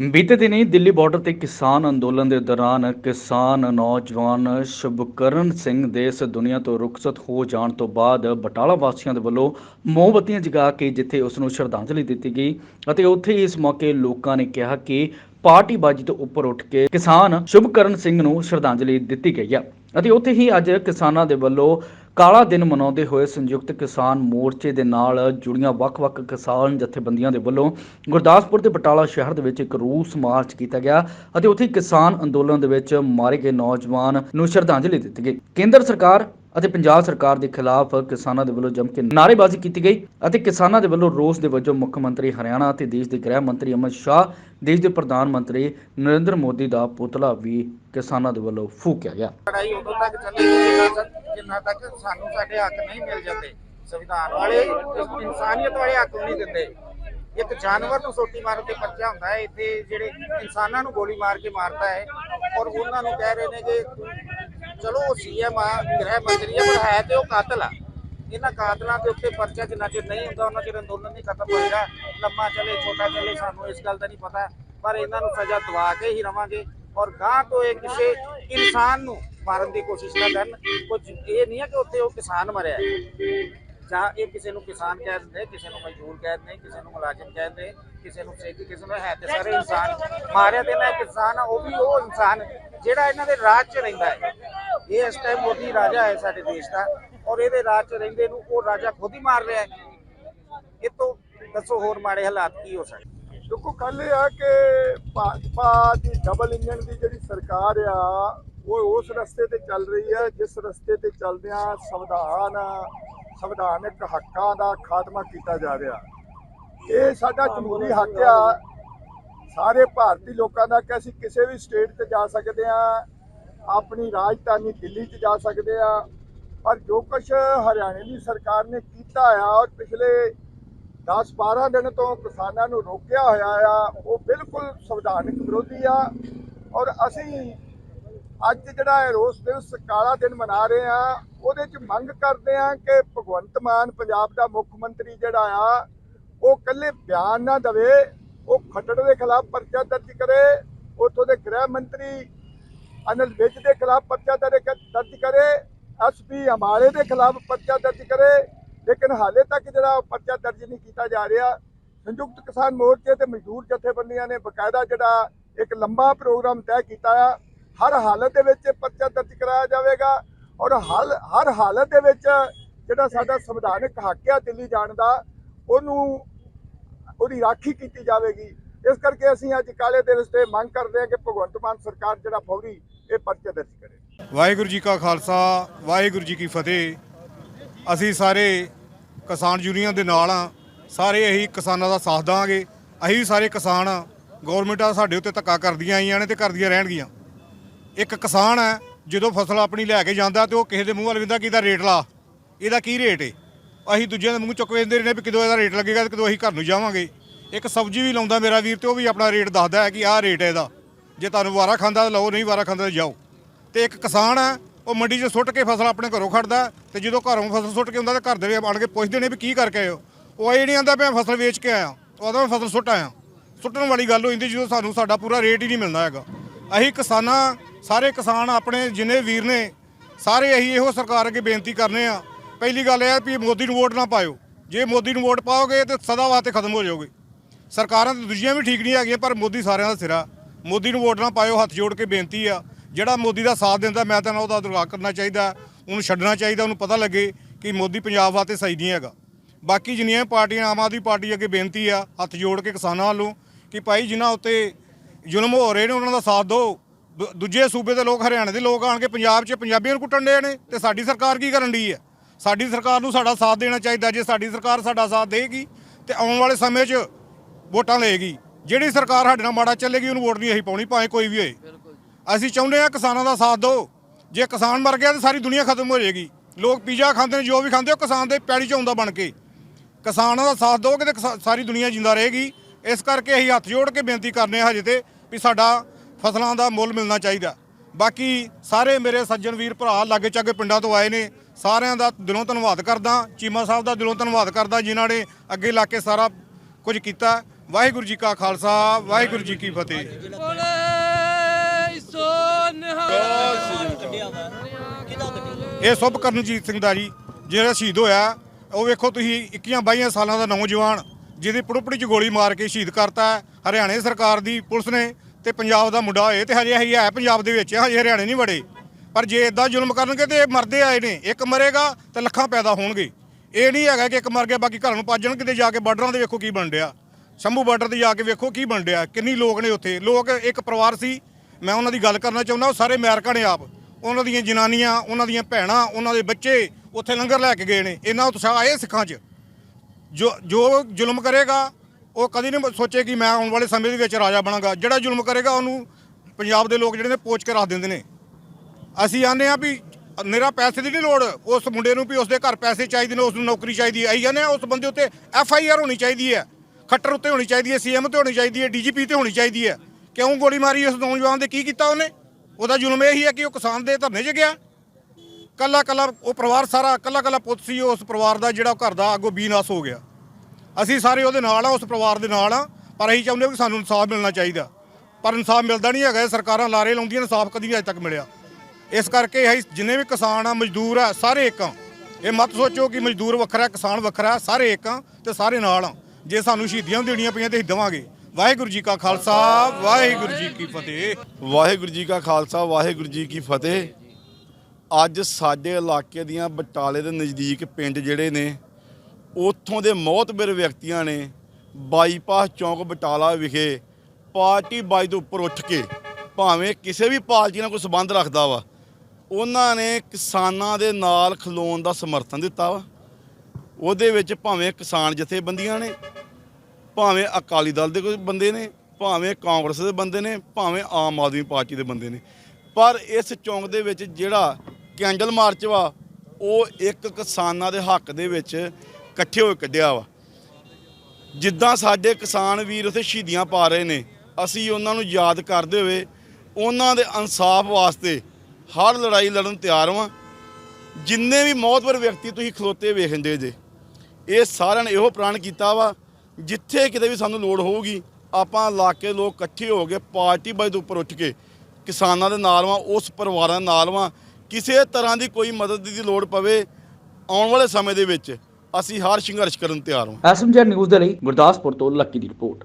ਬੀਤੇ ਦਿਨੀ ਦਿੱਲੀ ਬਾਰਡਰ ਤੇ ਕਿਸਾਨ ਅੰਦੋਲਨ ਦੇ ਦੌਰਾਨ ਕਿਸਾਨ ਨੌਜਵਾਨ ਸ਼ੁਭਕਰਨ ਸਿੰਘ ਦੇ ਇਸ ਦੁਨੀਆ ਤੋਂ ਰੁਖਸਤ ਹੋ ਜਾਣ ਤੋਂ ਬਾਅਦ ਬਟਾਲਾ ਵਾਸੀਆਂ ਦੇ ਵੱਲੋਂ ਮੋਮਬੱਤੀਆਂ ਜਗਾ ਕੇ ਜਿੱਥੇ ਉਸ ਨੂੰ ਸ਼ਰਧਾਂਜਲੀ ਦਿੱਤੀ ਗਈ ਅਤੇ ਉੱਥੇ ਹੀ ਇਸ ਮੌਕੇ ਲੋਕਾਂ ਨੇ ਕਿਹਾ ਕਿ ਪਾਰਟੀਬਾਜ਼ੀ ਤੋਂ ਉੱਪਰ ਉੱਠ ਕੇ ਕਿਸਾਨ ਸ਼ੁਭਕਰਨ ਸਿੰਘ ਨੂੰ ਸ਼ਰਧਾਂਜਲੀ ਦਿੱਤੀ ਗਈ ਹੈ ਅਤੇ ਉੱਥੇ ਹੀ ਅੱਜ ਕਿਸਾਨਾਂ ਦੇ ਵੱਲੋਂ ਕਾਲਾ ਦਿਨ ਮਨਾਉਂਦੇ ਹੋਏ ਸੰਯੁਕਤ ਕਿਸਾਨ ਮੋਰਚੇ ਦੇ ਨਾਲ ਜੁੜੀਆਂ ਵੱਖ-ਵੱਖ ਕਿਸਾਨ ਜਥੇਬੰਦੀਆਂ ਦੇ ਵੱਲੋਂ ਗੁਰਦਾਸਪੁਰ ਦੇ ਬਟਾਲਾ ਸ਼ਹਿਰ ਦੇ ਵਿੱਚ ਇੱਕ ਰੂਸ ਮਾਰਚ ਕੀਤਾ ਗਿਆ ਅਤੇ ਉੱਥੇ ਕਿਸਾਨ ਅੰਦੋਲਨ ਦੇ ਵਿੱਚ ਮਾਰੇ ਗਏ ਨੌਜਵਾਨ ਨੂੰ ਸ਼ਰਧਾਂਜਲੀ ਦਿੱਤੀ ਗਈ। ਕੇਂਦਰ ਸਰਕਾਰ ਅਤੇ ਪੰਜਾਬ ਸਰਕਾਰ ਦੇ ਖਿਲਾਫ ਕਿਸਾਨਾਂ ਦੇ ਵੱਲੋਂ ਜੰਮ ਕੇ ਨਾਅਰੇਬਾਜ਼ੀ ਕੀਤੀ ਗਈ ਅਤੇ ਕਿਸਾਨਾਂ ਦੇ ਵੱਲੋਂ ਰੋਸ ਦੇ ਵਜੋਂ ਮੁੱਖ ਮੰਤਰੀ ਹਰਿਆਣਾ ਅਤੇ ਦੇਸ਼ ਦੇ ਗ੍ਰਹਿ ਮੰਤਰੀ ਅਮਿਤ ਸ਼ਾਹ, ਦੇਸ਼ ਦੇ ਪ੍ਰਧਾਨ ਮੰਤਰੀ ਨਰਿੰਦਰ ਮੋਦੀ ਦਾ ਪੁਤਲਾ ਵੀ ਕਿਸਾਨਾਂ ਦੇ ਵੱਲੋਂ ਫੂਕਿਆ ਗਿਆ। ਲੜਾਈ ਉਦੋਂ ਤੱਕ ਚੱਲੇਗੀ ਜਿੰਨਾ ਤੱਕ ਸਾਨੂੰ ਸਾਡੇ ਹੱਕ ਨਹੀਂ ਮਿਲ ਜਾਂਦੇ। ਸੰਵਿਧਾਨ ਵਾਲੇ ਇਨਸਾਨੀਅਤ ਵਾਲੇ ਹੱਕ ਨਹੀਂ ਦਿੰਦੇ। ਇੱਕ ਜਾਨਵਰ ਨੂੰ ਸੋਟੀ ਮਾਰਨ ਤੇ ਪਰਚਾ ਹੁੰਦਾ ਹੈ, ਇੱਥੇ ਜਿਹੜੇ ਇਨਸਾਨਾਂ ਨੂੰ ਗੋਲੀ ਮਾਰ ਕੇ ਮਾਰਦਾ ਹੈ ਔਰ ਉਹਨਾਂ ਨੂੰ ਕਹਿ ਰਹੇ ਨੇ ਕਿ ਚਲੋ ਉਹ ਸੀਐਮ ਆ, ਗ੍ਰਹਿ ਮੰਤਰੀ ਆ, ਪਰ ਹੈ ਤੇ ਉਹ ਕਾਤਲ ਆ। ਇਹਨਾਂ ਕਾਤਲਾਂ ਦੇ ਉੱਤੇ ਪਰਚਾ ਜਿੰਨਾ ਚਿਰ ਨਹੀਂ ਹੁੰਦਾ, ਉਹਨਾਂ ਚਿਰ ਅੰਦੋਲਨ ਨਹੀਂ ਖਤਮ ਹੋਏਗਾ। ਲੰਮਾ ਚੱਲੇ, ਛੋਟਾ ਚੱਲੇ, ਸਾਨੂੰ ਇਸ ਗੱਲ ਦਾ ਨਹੀਂ ਪਤਾ। ਪਰ ਇਹਨਾਂ ਨੂੰ ਸਜ਼ਾ ਦਵਾ ਕੇ ਹੀ ਰਵਾਂਗੇ ਔਰ ਗਾਂ ਤੋਂ ਇਹ ਕਿਸੇ ਇਨਸਾਨ ਨੂੰ ਮਾਰਨ ਦੀ ਕੋਸ਼ਿਸ਼ ਨਾ ਕਰਨ। ਕੁਝ ਇਹ ਨਹੀਂ ਹੈ ਕਿ ਉੱਥੇ ਉਹ ਕਿਸਾਨ ਮਰਿਆ। ਜਾਂ ਇਹ ਕਿਸੇ ਨੂੰ ਕਿਸਾਨ ਕਹਿ ਦਿੰਦੇ, ਕਿਸੇ ਨੂੰ ਮਜ਼ਦੂਰ ਕਹਿ ਦਿੰਦੇ, ਕਿਸੇ ਨੂੰ ਮੁਲਾਜ਼ਮ ਕਹਿ ਦਿੰਦੇ, ਕਿਸੇ ਨੂੰ ਸਿੱਖ, ਕਿਸੇ ਨੂੰ ਹੈ ਤੇ ਸਾਰੇ ਇਨਸਾਨ ਮਾਰਿਆ ਤੇ ਨਾ ਕਿਸਾਨ ਉਹ ਵੀ ਉਹ ਇਨਸਾਨ ਜਿਹੜਾ ਇਹਨਾਂ ਦੇ ਰਾਜ 'ਚ ਰਹਿੰਦਾ ਹੈ। ਇਹ ਇਸ ਟਾਈਮ ਮੋਦੀ ਰਾਜਾ ਹੈ ਸਾਡੇ ਦੇਸ਼ ਦਾ ਔਰ ਇਹਦੇ ਰਾਜ 'ਚ ਰਹਿੰਦੇ ਨੂੰ ਉਹ ਰਾਜਾ ਖੁਦ ਹੀ ਮਾਰ ਰਿਹਾ ਹੈ। ਇਹ ਤੋਂ ਦੱਸੋ ਹੋਰ ਮਾੜੇ ਹਾਲਾਤ ਕੀ ਹੋ ਸਕਦੇ? ਦੇਖੋ ਗੱਲ ਇਹ ਆ ਕਿ ਭਾਜਪਾ ਦੀ ਡਬਲ ਇੰਜਨ ਦੀ ਜਿਹੜੀ ਸਰਕਾਰ ਆ, ਉਹ ਉਸ ਰਸਤੇ ਤੇ ਚੱਲ ਰਹੀ ਹੈ ਜਿਸ ਰਸਤੇ ਤੇ ਚੱਲਦਿਆਂ ਸੰਵਿਧਾਨ ਸੰਵਿਧਾਨਕ ਹੱਕਾਂ ਦਾ ਖਾਤਮਾ ਕੀਤਾ ਜਾ ਰਿਹਾ। ਇਹ ਸਾਡਾ ਜਮਹੂਰੀ ਹੱਕ ਆ। ਸਾਰੇ ਭਾਰਤੀ ਲੋਕਾਂ ਦਾ ਕਿ ਅਸੀਂ ਕਿਸੇ ਵੀ ਸਟੇਟ ਤੇ ਜਾ ਸਕਦੇ ਆ ਆਪਣੀ ਰਾਜਧਾਨੀ ਦਿੱਲੀ 'ਚ ਜਾ ਸਕਦੇ ਆ ਪਰ ਜੋ ਕੁਝ ਹਰਿਆਣੇ ਦੀ ਸਰਕਾਰ ਨੇ ਕੀਤਾ ਆ ਔਰ ਪਿਛਲੇ 10-12 ਦਿਨ ਤੋਂ ਕਿਸਾਨਾਂ ਨੂੰ ਰੋਕਿਆ ਹੋਇਆ ਆ ਉਹ ਬਿਲਕੁਲ ਸੰਵਿਧਾਨਕ ਵਿਰੋਧੀ ਆ ਔਰ ਅਸੀਂ ਅੱਜ ਜਿਹੜਾ ਰੋਸ ਦਿਵਸ ਕਾਲਾ ਦਿਨ ਮਨਾ ਰਹੇ ਆ, ਉਹਦੇ 'ਚ ਮੰਗ ਕਰਦੇ ਆ ਕਿ ਭਗਵੰਤ ਮਾਨ ਪੰਜਾਬ ਦਾ ਮੁੱਖ ਮੰਤਰੀ ਜਿਹੜਾ ਆ, ਉਹ ਕੱਲੇ ਬਿਆਨ ਨਾ ਦਵੇ, ਉਹ ਖੱਟੜ ਦੇ ਖਿਲਾਫ ਪਰਚਾ ਦਰਜ ਕਰੇ, ਉੱਥੋਂ ਦੇ ਗ੍ਰਹਿ ਮੰਤਰੀ ਅਨਿਲ ਵਿਜ ਦੇ ਖਿਲਾਫ ਪਰਚਾ ਦਰਜ ਦਰਜ ਕਰੇ ਐਸਪੀ ਹਮਾਰੇ ਦੇ ਖਿਲਾਫ ਪਰਚਾ ਦਰਜ ਕਰੇ, ਲੇਕਿਨ ਹਾਲੇ ਤੱਕ ਜਿਹੜਾ ਪਰਚਾ ਦਰਜ ਨਹੀਂ ਕੀਤਾ ਜਾ ਰਿਹਾ। ਸੰਯੁਕਤ ਕਿਸਾਨ ਮੋਰਚੇ ਤੇ ਮਜ਼ਦੂਰ ਜਥੇਬੰਦੀਆਂ ਨੇ ਬਕਾਇਦਾ ਜਿਹੜਾ ਇੱਕ ਲੰਬਾ ਪ੍ਰੋਗਰਾਮ ਤੈਅ ਕੀਤਾ ਆ ਹਰ ਹਾਲਤ ਦੇ ਵਿੱਚ ਇਹ ਪਰਚਾ ਦਰਜ ਕਰਾਇਆ ਜਾਵੇਗਾ ਔਰ ਹਰ ਹਰ ਹਾਲਤ ਦੇ ਵਿੱਚ ਜਿਹੜਾ ਸਾਡਾ ਸੰਵਿਧਾਨਕ ਹੱਕ ਆ ਦਿੱਲੀ ਜਾਣ ਦਾ, ਉਹਨੂੰ, ਉਹਦੀ ਰਾਖੀ ਕੀਤੀ ਜਾਵੇਗੀ। ਇਸ ਕਰਕੇ ਅਸੀਂ ਅੱਜ ਕਾਲੇ ਦਿਵਸ ਤੇ ਮੰਗ ਕਰਦੇ ਹਾਂ ਕਿ ਭਗਵੰਤ ਮਾਨ ਸਰਕਾਰ ਜਿਹੜਾ ਫੌਰੀ ਇਹ ਪਰਚਾ ਦਰਜ ਕਰੇ। ਵਾਹਿਗੁਰੂ ਜੀ ਕਾ ਖਾਲਸਾ, ਵਾਹਿਗੁਰੂ ਜੀ ਕੀ ਫਤਿਹ। ਅਸੀਂ ਸਾਰੇ ਕਿਸਾਨ ਯੂਨੀਅਨ ਦੇ ਨਾਲ ਆ ਸਾਰੇ ਇਹੀ ਕਿਸਾਨਾਂ ਦਾ ਸਾਥ ਦਾਂਗੇ ਅਸੀਂ ਸਾਰੇ ਕਿਸਾਨ ਆ ਗਵਰਨਮੈਂਟਾਂ ਸਾਡੇ ਉੱਤੇ ਧੱਕਾ ਕਰਦੀਆਂ ਆਈਆਂ ਨੇ ਤੇ ਕਰਦੀਆਂ ਰਹਿਣਗੀਆਂ। ਇੱਕ ਕਿਸਾਨ ਹੈ, ਜਦੋਂ ਫਸਲ ਆਪਣੀ ਲੈ ਕੇ ਜਾਂਦਾ ਤੇ ਉਹ ਕਿਸੇ ਦੇ ਮੂੰਹ ਵੱਲ ਵਿੰਦਾ ਕਿਹਦਾ ਰੇਟ ਲਾ। ਇਹਦਾ ਕੀ ਰੇਟ ਏ? ਅਸੀਂ ਦੂਜਿਆਂ ਦੇ ਮੂੰਹ ਚੁੱਕ ਵੇਂਦੇ ਰਹਿੰਦੇ ਵੀ ਕਦੋਂ ਇਹਦਾ ਰੇਟ ਲੱਗੇਗਾ ਤੇ ਕਦੋਂ ਅਸੀਂ ਘਰ ਨੂੰ ਜਾਵਾਂਗੇ। ਇੱਕ ਸਬਜ਼ੀ ਵੀ ਲਾਉਂਦਾ ਮੇਰਾ ਵੀਰ ਤੇ ਉਹ ਵੀ ਆਪਣਾ ਰੇਟ ਦੱਸਦਾ ਹੈ ਕਿ ਆਹ ਰੇਟ ਹੈ ਇਹਦਾ। ਜੇ ਤੁਹਾਨੂੰ ਵਾਰਾ ਖਾਂਦਾ ਤਾਂ ਲਓ, ਨਹੀਂ ਵਾਰਾ ਖਾਂਦਾ ਤਾਂ ਜਾਓ। ਤੇ ਇੱਕ ਕਿਸਾਨ ਹੈ, ਉਹ ਮੰਡੀ 'ਚ ਸੁੱਟ ਕੇ ਫਸਲ ਆਪਣੇ ਘਰੋਂ ਖੜਦਾ ਤੇ ਜਦੋਂ ਘਰੋਂ ਫਸਲ ਸੁੱਟ ਕੇ ਹੁੰਦਾ ਤੇ ਘਰ ਦੇ ਵੀ ਆਣ ਕੇ ਪੁੱਛਦੇ ਨੇ ਵੀ ਕੀ ਕਰਕੇ ਆਇਓ ਉਹ ਇਹ ਨਹੀਂ ਆਂਦਾ ਮੈਂ ਫਸਲ ਵੇਚ ਕੇ ਆਇਆ। ਉਹ ਆਂਦਾ ਮੈਂ ਫਸਲ ਸੁੱਟ ਆਇਆ। ਸੁੱਟਣ ਵਾਲੀ ਗੱਲ ਹੋ ਜਾਂਦੀ ਜਦੋਂ ਸਾਨੂੰ ਸਾਡਾ ਪੂਰਾ ਰੇਟ ਹੀ ਨਹੀਂ ਮਿਲਦਾ ਹੈਗਾ। ਅਸੀਂ ਕਿਸਾਨਾਂ ਸਾਰੇ ਕਿਸਾਨ ਆਪਣੇ ਜਿੰਨੇ ਵੀਰ ਨੇ, ਸਾਰੇ ਅਸੀਂ ਇਹੋ ਸਰਕਾਰ ਅੱਗੇ ਬੇਨਤੀ ਕਰਨੇ ਆ। ਪਹਿਲੀ ਗੱਲ ਇਹ ਹੈ ਵੀ ਮੋਦੀ ਨੂੰ ਵੋਟ ਨਾ ਪਾਇਓ। ਜੇ ਮੋਦੀ ਨੂੰ ਵੋਟ ਪਾਓਗੇ ਤੇ ਸਦਾ ਵਾਸਤੇ ਖਤਮ ਹੋ ਜਾਓਗੇ। ਸਰਕਾਰਾਂ ਤਾਂ ਦੂਜੀਆਂ ਵੀ ਠੀਕ ਨਹੀਂ ਹੈਗੀਆਂ, ਪਰ ਮੋਦੀ ਸਾਰਿਆਂ ਦਾ ਸਿਰਾ। ਮੋਦੀ ਨੂੰ ਵੋਟ ਨਾ ਪਾਇਓ, ਹੱਥ ਜੋੜ ਕੇ ਬੇਨਤੀ ਆ। ਜਿਹੜਾ ਮੋਦੀ ਦਾ ਸਾਥ ਦਿੰਦਾ, ਮੈਂ ਤਾਂ ਨਾ ਉਹਦਾ ਦੁਆ ਕਰਨਾ ਚਾਹੀਦਾ, ਉਹਨੂੰ ਛੱਡਣਾ ਚਾਹੀਦਾ, ਉਹਨੂੰ ਪਤਾ ਲੱਗੇ ਕਿ ਮੋਦੀ ਪੰਜਾਬ ਵਾਸਤੇ ਸਹੀ ਨਹੀਂ ਹੈਗਾ। ਬਾਕੀ ਜਿੰਨੀਆਂ ਪਾਰਟੀਆਂ, ਆਮ ਆਦਮੀ ਪਾਰਟੀ ਅੱਗੇ ਬੇਨਤੀ ਆ, ਹੱਥ ਜੋੜ ਕੇ ਕਿਸਾਨਾਂ ਵੱਲੋਂ ਕਿ ਭਾਈ ਜਿਨ੍ਹਾਂ ਉੱਤੇ ਜ਼ੁਲਮ ਹੋ ਰਹੇ ਨੇ, ਉਹਨਾਂ ਦਾ ਸਾਥ ਦਿਓ। ਦੂਜੇ ਸੂਬੇ ਦੇ ਲੋਕ ਹਰਿਆਣੇ ਦੇ ਲੋਕ ਆਣ ਕੇ ਪੰਜਾਬ 'ਚ ਪੰਜਾਬੀਆਂ ਨੂੰ ਕੁੱਟਣ ਦੇ ਨੇ ਤੇ ਸਾਡੀ ਸਰਕਾਰ ਕੀ ਕਰਨ ਡਈ ਹੈ? ਸਾਡੀ ਸਰਕਾਰ ਨੂੰ ਸਾਡਾ ਸਾਥ ਦੇਣਾ ਚਾਹੀਦਾ ਜੇ ਸਾਡੀ ਸਰਕਾਰ ਸਾਡਾ ਸਾਥ ਦੇਗੀ ਤੇ ਆਉਣ ਵਾਲੇ ਸਮੇਂ 'ਚ ਵੋਟਾਂ ਲਏਗੀ। ਜਿਹੜੀ ਸਰਕਾਰ ਸਾਡੇ ਨਾਲ ਮਾੜਾ ਚੱਲੇਗੀ ਉਹਨੂੰ ਵੋਟ ਨਹੀਂ ਅਸੀਂ ਪਾਉਣੀ ਭਾਵੇਂ ਕੋਈ ਵੀ ਹੋਏ। ਅਸੀਂ ਚਾਹੁੰਦੇ ਆ ਕਿਸਾਨਾਂ ਦਾ ਸਾਥ ਦਿਓ। ਜੇ ਕਿਸਾਨ ਮਰ ਗਿਆ ਤਾਂ ਸਾਰੀ ਦੁਨੀਆ ਖਤਮ ਹੋ ਜਾਏਗੀ। ਲੋਕ ਪੀਜ਼ਾ ਖਾਂਦੇ ਨੇ ਜੋ ਵੀ ਖਾਂਦੇ ਉਹ ਕਿਸਾਨ ਦੇ ਪੈੜੀ 'ਚ ਆਉਂਦਾ ਬਣ ਕੇ। ਕਿਸਾਨਾਂ ਦਾ ਸਾਥ ਦਿਓਗੇ ਤੇ ਸਾਰੀ ਦੁਨੀਆ ਜਿੰਦਾ ਰਹੇਗੀ। ਇਸ ਕਰਕੇ ਅਸੀਂ ਹੱਥ ਜੋੜ ਕੇ ਬੇਨਤੀ ਕਰਨੇ ਆ ਹਜੇ ਤੇ ਵੀ ਸਾਡਾ ਫਸਲਾਂ ਦਾ ਮੁੱਲ ਮਿਲਣਾ ਚਾਹੀਦਾ। ਬਾਕੀ ਸਾਰੇ ਮੇਰੇ ਸੱਜਣ ਵੀਰ ਭਰਾ ਲਾਗੇ ਚਾਗੇ ਪਿੰਡਾਂ ਤੋਂ ਆਏ ਨੇ ਸਾਰਿਆਂ ਦਾ ਦਿਲੋਂ ਧੰਨਵਾਦ ਕਰਦਾ ਚੀਮਾ ਸਾਹਿਬ ਦਾ ਦਿਲੋਂ ਧੰਨਵਾਦ ਕਰਦਾ ਜਿਨ੍ਹਾਂ ਨੇ ਅੱਗੇ ਲਾ ਕੇ ਸਾਰਾ ਕੁਝ ਕੀਤਾ। ਵਾਹਿਗੁਰੂ ਜੀ ਕਾ ਖਾਲਸਾ ਵਾਹਿਗੁਰੂ ਜੀ ਕੀ ਫਤਿਹ। ਇਹ ਸੁਭ ਕਰਨਜੀਤ ਸਿੰਘ ਦਾ ਜੀ ਜਿਹੜਾ ਸ਼ਹੀਦ ਹੋਇਆ ਉਹ ਵੇਖੋ ਤੁਸੀਂ 21 22 ਸਾਲਾਂ ਦਾ ਨੌਜਵਾਨ ਜਿਹਦੀ ਪੁੜਪੜੀ 'ਚ ਗੋਲੀ ਮਾਰ ਕੇ ਸ਼ਹੀਦ ਕਰਤਾ। ਹਰਿਆਣੇ ਸਰਕਾਰ ਦੀ ਪੁਲਿਸ ਨੇ ਤੇ ਪੰਜਾਬ ਦਾ ਮੁੰਡਾ ਹੋਏ ਤੇ ਹਜੇ ਹੀ ਹੈ ਪੰਜਾਬ ਦੇ ਵਿੱਚ, ਹਜੇ ਹਰਿਆਣੇ ਨਹੀਂ ਵੜੇ। ਪਰ ਜੇ ਇਦਾਂ ਜ਼ੁਲਮ ਕਰਨਗੇ ਤੇ ਇਹ ਮਰਦੇ ਆਏ ਨੇ, ਇੱਕ ਮਰੇਗਾ ਤੇ ਲੱਖਾਂ ਪੈਦਾ ਹੋਣਗੇ। ਇਹ ਨਹੀਂ ਹੈਗਾ ਕਿ ਇੱਕ ਮਰ ਗਿਆ, ਬਾਕੀ ਘਰਾਂ ਨੂੰ ਭੱਜਣ ਕਿਤੇ ਜਾ ਕੇ ਬਾਰਡਰਾਂ ਦੇ ਵੇਖੋ ਕੀ ਬਣ ਰਿਹਾ। ਸ਼ੰਭੂ ਬਾਰਡਰ ਤੇ ਜਾ ਕੇ ਵੇਖੋ ਕੀ ਬਣ ਰਿਹਾ, ਕਿੰਨੀ ਲੋਕ ਨੇ ਉੱਥੇ। ਲੋਕ ਇੱਕ ਪਰਿਵਾਰ ਸੀ, ਮੈਂ ਉਹਨਾਂ ਦੀ ਗੱਲ ਕਰਨਾ ਚਾਹੁੰਦਾ, ਉਹ ਸਾਰੇ ਅਮਰੀਕਾ ਨੇ ਆਪ। ਉਹਨਾਂ ਦੀਆਂ ਜਨਾਨੀਆਂ, ਉਹਨਾਂ ਦੀਆਂ ਭੈਣਾਂ, ਉਹਨਾਂ ਦੇ ਬੱਚੇ ਉੱਥੇ ਲੰਗਰ ਲੈ ਕੇ ਗਏ ਨੇ। ਇਹਨਾਂ ਉਤਸ਼ਾਹ ਆਏ ਸਿੱਖਾਂ 'ਚ। ਜੋ ਜੋ ਜ਼ੁਲਮ ਕਰੇਗਾ ਉਹ ਕਦੀ ਨਹੀਂ ਸੋਚੇ ਕਿ ਮੈਂ ਆਉਣ ਵਾਲੇ ਸਮੇਂ ਦੇ ਵਿੱਚ ਰਾਜਾ ਬਣਾਂਗਾ। ਜਿਹੜਾ ਜ਼ੁਲਮ ਕਰੇਗਾ, ਉਹਨੂੰ ਪੰਜਾਬ ਦੇ ਲੋਕ ਜਿਹੜੇ ਨੇ ਪੋਚ ਕੇ ਰੱਖ ਦਿੰਦੇ ਨੇ। ਅਸੀਂ ਆਨੇ ਆ ਵੀ ਮੇਰਾ ਪੈਸੇ ਦੀ ਨਹੀਂ ਲੋੜ। ਉਸ ਮੁੰਡੇ ਨੂੰ ਵੀ ਉਸਦੇ ਘਰ ਪੈਸੇ ਚਾਹੀਦੇ ਨੇ ਉਸ ਨੂੰ ਨੌਕਰੀ ਚਾਹੀਦੀ ਹੈ। ਆਈ ਜਾਂਦੇ ਆ ਉਸ ਬੰਦੇ ਉੱਤੇ ਐਫ ਆਈ ਆਰ ਹੋਣੀ ਚਾਹੀਦੀ ਹੈ। ਖੱਟਰ ਉੱਤੇ ਹੋਣੀ ਚਾਹੀਦੀ ਹੈ ਸੀਐਮ ਤੇ ਹੋਣੀ ਚਾਹੀਦੀ ਹੈ ਡੀਜੀਪੀ ਤੇ ਹੋਣੀ ਚਾਹੀਦੀ ਹੈ। ਕਿਉਂ ਗੋਲੀ ਮਾਰੀ ਉਸ ਨੌਜਵਾਨ ਦੇ? ਕੀ ਕੀਤਾ ਉਹਨੇ? ਉਹਦਾ ਜ਼ੁਲਮ ਇਹ ਹੀ ਹੈ ਕਿ ਉਹ ਕਿਸਾਨ ਦੇ ਧਰਨੇ 'ਚ ਗਿਆ। ਕੱਲਾ ਕੱਲਾ ਉਹ ਪਰਿਵਾਰ ਸਾਰਾ ਕੱਲਾ ਕੱਲਾ ਪੁੱਤ ਸੀ, ਉਸ ਪਰਿਵਾਰ ਦਾ ਜਿਹੜਾ ਘਰ ਦਾ ਅੱਗੋਂ ਬੀਨਾਸ ਹੋ ਗਿਆ। ਅਸੀਂ ਸਾਰੇ ਉਹਦੇ ਨਾਲ ਆ, ਉਸ ਪਰਿਵਾਰ ਦੇ ਨਾਲ ਆ, ਪਰ ਅਸੀਂ ਚਾਹੁੰਦੇ ਹਾਂ ਕਿ ਸਾਨੂੰ ਇਨਸਾਫ ਮਿਲਣਾ ਚਾਹੀਦਾ। ਪਰ ਇਨਸਾਫ ਮਿਲਦਾ ਨਹੀਂ ਹੈਗਾ ਸਰਕਾਰਾਂ ਲਾਰੇ ਲਾਉਂਦੀਆਂ ਇਨਸਾਫ ਕਦੀ ਨਹੀਂ ਅਜੇ ਤੱਕ ਮਿਲਿਆ। ਇਸ ਕਰਕੇ ਅਸੀਂ ਜਿੰਨੇ ਵੀ ਕਿਸਾਨ ਆ, ਮਜ਼ਦੂਰ ਆ, ਸਾਰੇ ਇੱਕ ਆ। ਇਹ ਮਤ ਸੋਚੋ ਕਿ ਮਜ਼ਦੂਰ ਵੱਖਰਾ, ਕਿਸਾਨ ਵੱਖਰਾ, ਸਾਰੇ ਇੱਕ ਆ ਤੇ ਸਾਰੇ ਨਾਲ ਆ। ਜੇ ਸਾਨੂੰ ਸ਼ਹੀਦੀਆਂ ਦੇਣੀਆਂ ਪਈਆਂ ਤੇ ਅਸੀਂ ਦੇਵਾਂਗੇ। ਵਾਹਿਗੁਰੂ ਜੀ ਕਾ ਖਾਲਸਾ, ਵਾਹਿਗੁਰੂ ਜੀ ਕੀ ਫਤਿਹ। ਵਾਹਿਗੁਰੂ ਜੀ ਕਾ ਖਾਲਸਾ, ਵਾਹਿਗੁਰੂ ਜੀ ਕੀ ਫਤਿਹ। ਅੱਜ ਸਾਡੇ ਇਲਾਕੇ ਦੀਆਂ ਬਟਾਲੇ ਦੇ ਨਜ਼ਦੀਕ ਪਿੰਡ ਜਿਹੜੇ ਨੇ ਉੱਥੋਂ ਦੇ ਮੌਤਬਰ ਵਿਅਕਤੀਆਂ ਨੇ ਬਾਈਪਾਸ ਚੌਂਕ ਬਟਾਲਾ ਵਿਖੇ ਪਾਰਟੀ ਬਾਈ ਤੋਂ ਉੱਪਰ ਉੱਠ ਕੇ ਭਾਵੇਂ ਕਿਸੇ ਵੀ ਪਾਰਟੀ ਨਾਲ ਕੋਈ ਸਬੰਧ ਰੱਖਦਾ ਵਾ, ਉਹਨਾਂ ਨੇ ਕਿਸਾਨਾਂ ਦੇ ਨਾਲ ਖਲੋਣ ਦਾ ਸਮਰਥਨ ਦਿੱਤਾ ਵਾ। ਉਹਦੇ ਵਿੱਚ ਭਾਵੇਂ ਕਿਸਾਨ ਜਥੇਬੰਦੀਆਂ ਨੇ, ਭਾਵੇਂ ਅਕਾਲੀ ਦਲ ਦੇ ਕੋਈ ਬੰਦੇ ਨੇ, ਭਾਵੇਂ ਕਾਂਗਰਸ ਦੇ ਬੰਦੇ ਨੇ, ਭਾਵੇਂ ਆਮ ਆਦਮੀ ਪਾਰਟੀ ਦੇ ਬੰਦੇ ਨੇ। ਪਰ ਇਸ ਚੌਂਕ ਦੇ ਵਿੱਚ ਜਿਹੜਾ ਕੈਂਡਲ ਮਾਰਚ ਵਾ, ਉਹ ਇੱਕ ਕਿਸਾਨਾਂ ਦੇ ਹੱਕ ਦੇ ਵਿੱਚ ਇਕੱਠੇ ਹੋਏ ਕੱਢਿਆ ਵਾ। ਜਿੱਦਾਂ ਸਾਡੇ ਕਿਸਾਨ ਵੀਰ ਉੱਥੇ ਸ਼ਹੀਦੀਆਂ ਪਾ ਰਹੇ ਨੇ, ਅਸੀਂ ਉਹਨਾਂ ਨੂੰ ਯਾਦ ਕਰਦੇ ਹੋਏ ਉਹਨਾਂ ਦੇ ਇਨਸਾਫ ਵਾਸਤੇ ਹਰ ਲੜਾਈ ਲੜਨ ਤਿਆਰ ਵਾਂ। ਜਿੰਨੇ ਵੀ ਮੌਤਵਰ ਵਿਅਕਤੀ ਤੁਸੀਂ ਖਲੋਤੇ ਵੇਖਦੇ ਜੇ, ਇਹ ਸਾਰਿਆਂ ਨੇ ਇਹੋ ਪ੍ਰਣ ਕੀਤਾ ਵਾ, ਜਿੱਥੇ ਕਿਤੇ ਵੀ ਸਾਨੂੰ ਲੋੜ ਹੋਊਗੀ, ਆਪਾਂ ਇਲਾਕੇ ਲੋਕ ਇਕੱਠੇ ਹੋ ਕੇ ਪਾਰਟੀ ਬਾਈ ਉੱਪਰ ਉੱਠ ਕੇ ਕਿਸਾਨਾਂ ਦੇ ਨਾਲ ਵਾਂ, ਉਸ ਪਰਿਵਾਰਾਂ ਦੇ ਨਾਲ ਵਾਂ। ਕਿਸੇ ਤਰ੍ਹਾਂ ਦੀ ਕੋਈ ਮਦਦ ਦੀ ਲੋੜ ਪਵੇ ਆਉਣ ਵਾਲੇ ਸਮੇਂ ਦੇ ਵਿੱਚ ਅਸੀਂ ਹਰ ਸੰਘਰਸ਼ ਕਰਨ ਤਿਆਰ ਹਾਂ। ਐਸਐਮਜੀ ਨਿਊਜ਼ ਦੇ ਲਈ ਗੁਰਦਾਸਪੁਰ ਤੋਂ ਲੱਕੀ ਦੀ ਰਿਪੋਰਟ।